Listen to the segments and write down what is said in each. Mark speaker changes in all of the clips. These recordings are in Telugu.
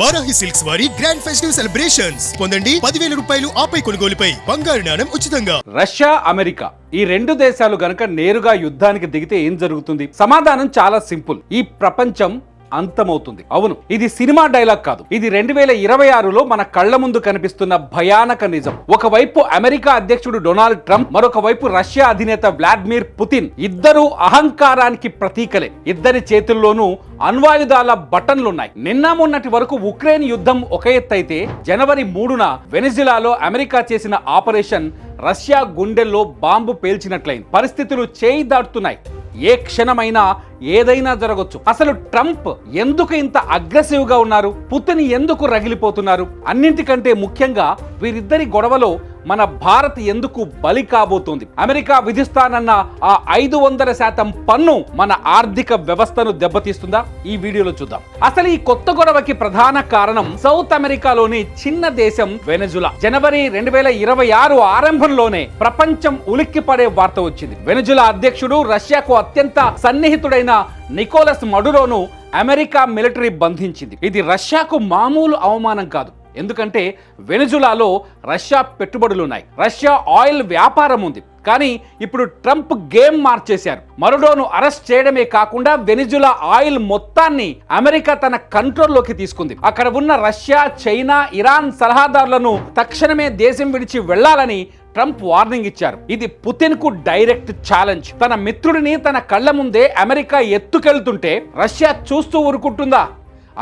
Speaker 1: వారాహి సిల్క్స్ వారి గ్రాండ్ ఫెస్టివ్ సెలబ్రేషన్స్ పొందండి పదివేల రూపాయలు ఆపై కొనుగోలుపై. బంగారు నాణం ఉచితంగా.
Speaker 2: రష్యా అమెరికా ఈ రెండు దేశాలు గనక నేరుగా యుద్ధానికి దిగితే ఏం జరుగుతుంది? సమాధానం చాలా సింపుల్. ఈ ప్రపంచం అంతమవుతుంది. అవును ఇది సినిమా డైలాగ్ కాదు. ఇది రెండు వేల ఇరవై ఆరులో మన కళ్ళ ముందు కనిపిస్తున్న భయానక నిజం. ఒకవైపు అమెరికా అధ్యక్షుడు డొనాల్డ్ ట్రంప్ మరొక వైపు రష్యా అధినేత వ్లాడిమిర్ పుతిన్. ఇద్దరు అహంకారానికి ప్రతీకలే. ఇద్దరి చేతుల్లోనూ అణ్వాయుధాల బటన్లున్నాయి. నిన్న మొన్నటి వరకు ఉక్రెయిన్ యుద్ధం ఒక ఎత్తైతే జనవరి మూడున వెనిజులాలో అమెరికా చేసిన ఆపరేషన్ రష్యా గుండెల్లో బాంబు పేల్చినట్లయింది. పరిస్థితులు చేయి దాటుతున్నాయి ఏ క్షణమైనా ఏదైనా జరగొచ్చు. అసలు ట్రంప్ ఎందుకు ఇంత అగ్రెసివ్గా ఉన్నారు? పుతిన్ ఎందుకు రగిలిపోతున్నారు? అన్నింటికంటే ముఖ్యంగా వీరిద్దరి గొడవలో మన భారత్ ఎందుకు బలి కాబోతోంది? అమెరికా విధిస్తానన్న ఆ ఐదు వందల శాతం పన్ను మన ఆర్థిక వ్యవస్థను దెబ్బతీస్తుందా? ఈ వీడియోలో చూద్దాం. అసలు ఈ కొత్త గొడవకి ప్రధాన కారణం సౌత్ అమెరికాలోని చిన్న దేశం వెనజులా. జనవరి రెండు వేల ఇరవై ఆరు ఆరంభంలోనే ప్రపంచం ఉలిక్కిపడే వార్త వచ్చింది. వెనజులా అధ్యక్షుడు రష్యాకు అత్యంత సన్నిహితుడైన నికోలస్ మడురోను అమెరికా మిలిటరీ బంధించింది. ఇది రష్యాకు మామూలు అవమానం కాదు. ఎందుకంటే వెనుజులాలో రష్యా పెట్టుబడులు ఉన్నాయి రష్యా ఆయిల్ వ్యాపారం ఉంది. కానీ ఇప్పుడు ట్రంప్ గేమ్ మార్చేశారు. మరుడోను అరెస్ట్ చేయడమే కాకుండా వెనిజులా ఆయిల్ మొత్తాన్ని అమెరికా తన కంట్రోల్లోకి తీసుకుంది. అక్కడ ఉన్న రష్యా చైనా ఇరాన్ సలహాదారులను తక్షణమే దేశం విడిచి వెళ్ళాలని ట్రంప్ వార్నింగ్ ఇచ్చారు. ఇది పుతిన్కు డైరెక్ట్ ఛాలెంజ్. తన మిత్రుడిని తన కళ్ళ ముందే అమెరికా ఎత్తుకెళ్తుంటే రష్యా చూస్తూ ఊరుకుంటుందా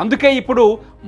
Speaker 2: అందుకే ఇప్పుడు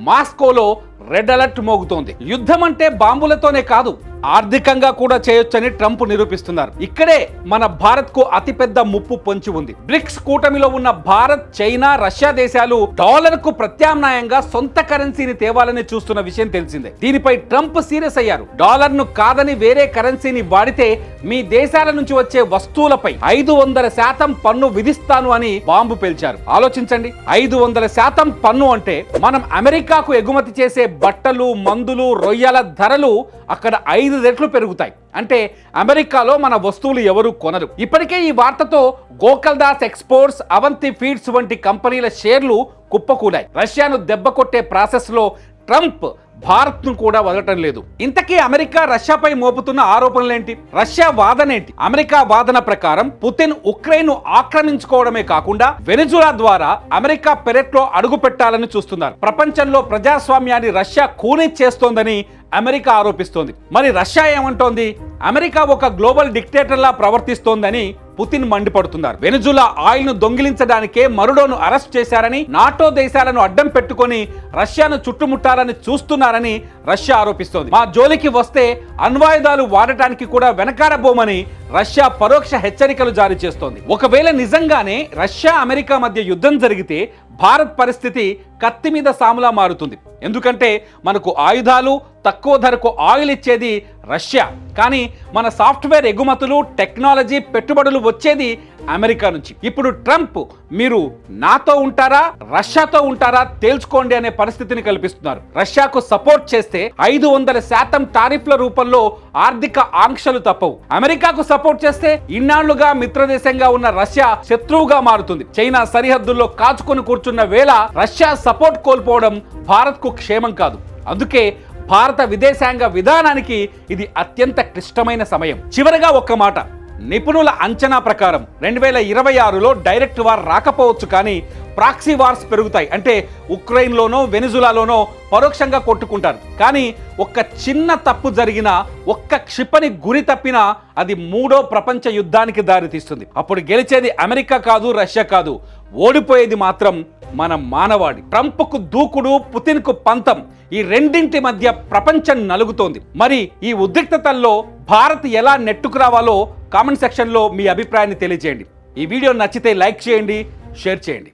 Speaker 2: మాస్కోలో రెడ్ అలర్ట్ మోగుతోంది. యుద్ధం అంటే బాంబులతోనే కాదు ఆర్థికంగా కూడా చేయొచ్చని ట్రంప్ నిరూపిస్తున్నారు. ఇక్కడే మన భారత్కు అతిపెద్ద ముప్పు పొంచి ఉంది. బ్రిక్స్ కూటమిలో ఉన్న భారత్ చైనా రష్యా దేశాలు డాలర్కు ప్రత్యామ్నాయంగా సొంత కరెన్సీని తేవాలని చూస్తున్న విషయం తెలిసిందే. దీనిపై ట్రంప్ సీరియస్ అయ్యారు. డాలర్ను కాదని వేరే కరెన్సీని వాడితే మీ దేశాల నుంచి వచ్చే వస్తువులపై ఐదు వందల శాతం పన్ను విధిస్తాను అని బాంబు పేల్చారు. ఆలోచించండి. ఐదు వందల శాతం పన్ను అంటే మనం అమెరికా అమెరికాకు ఎగుమతి చేసే బట్టలు మందులు రొయ్యల ధరలు అక్కడ ఐదు రెట్లు పెరుగుతాయి. అంటే అమెరికాలో మన వస్తువులు ఎవరు కొనరు. ఇప్పటికే ఈ వార్తతో గోకల్ దాస్ ఎక్స్పోర్ట్స్ అవంతి ఫీడ్స్ వంటి కంపెనీల షేర్లు కుప్పకూలాయి. రష్యాను దెబ్బ కొట్టే ప్రాసెస్లో ట్రంప్ భారత్ను కూడా వదలటం లేదు. ఇంతకీ అమెరికా రష్యాపై మోపుతున్న ఆరోపణలేంటి? రష్యా వాదనేంటి? అమెరికా వాదన ప్రకారం పుతిన్ ఉక్రెయిన్ ఆక్రమించుకోవడమే కాకుండా వెనిజులా ద్వారా అమెరికా పెరెట్లో అడుగు పెట్టాలని చూస్తున్నారు. ప్రపంచంలో ప్రజాస్వామ్యాన్ని రష్యా కూనీ చేస్తోందని అమెరికా ఆరోపిస్తోంది. మరి రష్యా ఏమంటోంది? అమెరికా ఒక గ్లోబల్ డిక్టేటర్లా ప్రవర్తిస్తోందని పుతిన్ మండిపడుతున్నారు. వెనుజులా ఆయిల్ను దొంగిలించడానికే మరుడోను అరెస్ట్ చేశారని నాటో దేశాలను అడ్డం పెట్టుకొని రష్యాను చుట్టుముట్టాలని చూస్తున్నారని రష్యా ఆరోపిస్తోంది. మా జోలికి వస్తే అణ్వాయుధాలు వాడటానికి కూడా వెనకాడబోమని రష్యా పరోక్ష హెచ్చరికలు జారీ చేస్తోంది. ఒకవేళ నిజంగానే రష్యా అమెరికా మధ్య యుద్ధం జరిగితే భారత్ పరిస్థితి కత్తి మీద సాములా మారుతుంది. ఎందుకంటే మనకు ఆయుధాలు తక్కువ ధరకు ఆయిల్ ఇచ్చేది రష్యా. కానీ మన సాఫ్ట్వేర్ ఎగుమతులు టెక్నాలజీ పెట్టుబడులు వచ్చేది అమెరికా నుంచి. ఇప్పుడు ట్రంప్ మీరు నాతో ఉంటారా రష్యాతో ఉంటారా తేల్చుకోండి అనే పరిస్థితిని కల్పిస్తున్నారు. రష్యాకు సపోర్ట్ చేస్తే ఐదు వందల శాతం టారిఫ్ల రూపంలో ఆర్థిక ఆంక్షలు తప్పవు. అమెరికాకు సపోర్ట్ చేస్తే ఇన్నాళ్ళుగా మిత్రదేశంగా ఉన్న రష్యా శత్రువుగా మారుతుంది. చైనా సరిహద్దుల్లో కాచుకొని కూర్చున్న వేళ రష్యా సపోర్ట్ కోల్పోవడం భారత్కు క్షేమం కాదు. అందుకే భారత విదేశాంగ విధానానికి ఇది అత్యంత క్లిష్టమైన సమయం. చివరగా ఒక్క మాట. నిపుణుల అంచనా ప్రకారం రెండు వేల ఇరవై ఆరులో డైరెక్ట్ వార్ రాకపోవచ్చు కానీ ప్రాక్సీ వార్స్ పెరుగుతాయి. అంటే ఉక్రెయిన్లోనో వెనిజులాలోనో పరోక్షంగా కొట్టుకుంటారు. కానీ ఒక్క చిన్న తప్పు జరిగినా ఒక్క క్షిపణి గురి తప్పినా అది మూడో ప్రపంచ యుద్ధానికి దారితీస్తుంది. అప్పుడు గెలిచేది అమెరికా కాదు రష్యా కాదు. ఓడిపోయేది మాత్రం మన మానవాడి ట్రంప్కు దూకుడు పుతిన్కు పంతం. ఈ రెండింటి మధ్య ప్రపంచం నలుగుతోంది. మరి ఈ ఉద్రిక్తతల్లో భారత్ ఎలా నెట్టుకు రావాలో కామెంట్ సెక్షన్లో మీ అభిప్రాయాన్ని తెలియజేయండి. ఈ వీడియో నచ్చితే లైక్ చేయండి షేర్ చేయండి.